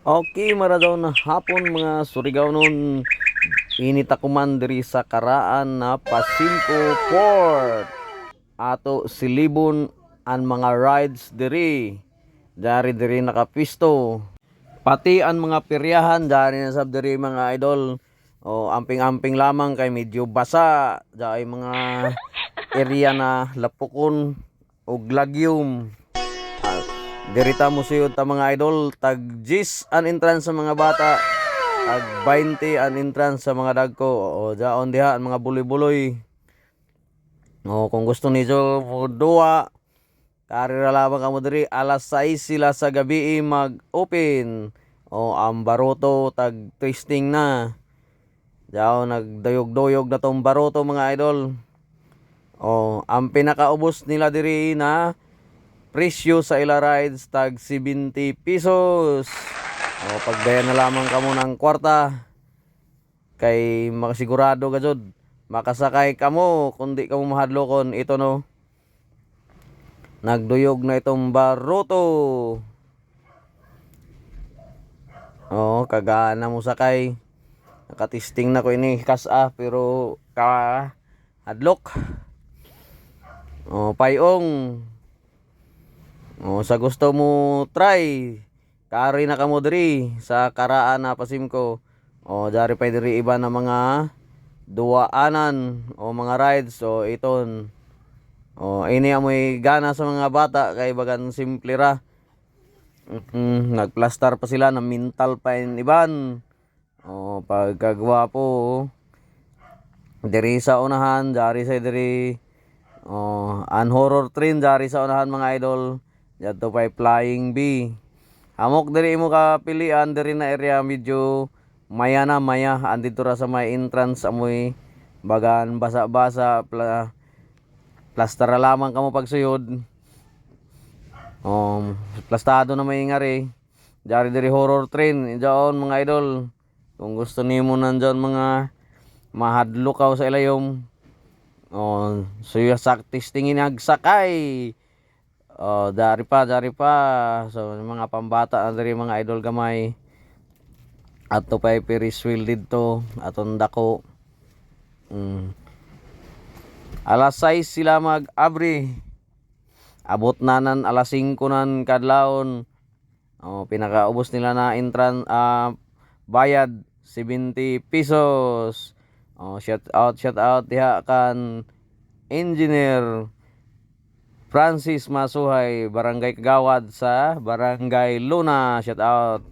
Okay, maradaw na hapon mga Surigao noon. Inita kuman diri sa karaan na Pasimco Port. Ato silibon ang mga rides diri. Dari diri nakapisto. Pati ang mga piryahan dari na sab diri mga idol. O amping-amping lamang kay medyo basa. Dari mga area na lapukon o glagyum. Dirita mo siyo ta mga idol, tag gis an entrance sa mga bata, tag 20 an entrance sa mga dagko. O daon diha ang mga buloy-buloy. O kung gusto niyo duwa, karira lamang kamo diri alas 6 sila sa gabi mag-open. O ang baroto tag twisting na. Daw nagdayog-doyog na tong baroto mga idol. O ang pinakaubos nila diri na presyo sa ila rides tag 70 pesos. O pagbayan na lamang kamo ng kwarta kay makasigurado ka makasakay kamo kundi kamo mahadlokon ito no. Nagduyog na itong baruto. Oo, kagana mo sakay. Nakatisting na ko ini kas ah pero ka hadlok. Oh, payong. O, sa gusto mo try, kari na kamo diri sa karaan na pasim ko. O, dari pa diri iba na mga duwaanan o mga rides. So, iton. O, ini amoy gana sa mga bata kay bagan simple ra. Mm, nagplastar pa sila ng mental pa in iban. O, pagkagwapo. Diri sa unahan, dari sa diri. Oh, an horror train dari sa unahan mga idol. Dito pa flying bee. Hamok diri mo ka pilian diri na area medyo maya na maya andito ra sa may entrance amoy bagan basa-basa pla, plastara lamang kamo pagsuyod. Um, plastado na may ngari. Dari diri horror train diyon mga idol. Kung gusto nimo nandiyan mga mahadlukaw sa ilayom. Oh, suya sak testingin nagsakay. Oh, dari pa, dari pa. So, mga pambata dari mga idol gamay. Ato pa Ferris wheel dito, atong dako. Mm. Alas 6 sila mag-abri. Abot na nan alas 5 nan kadlawon. Oh, pinakaubos nila na intran ah, bayad 70 pesos. Oh, shout out, shout out diha kan engineer Francis Masuhay, Barangay Kagawad sa Barangay Luna. Shout out.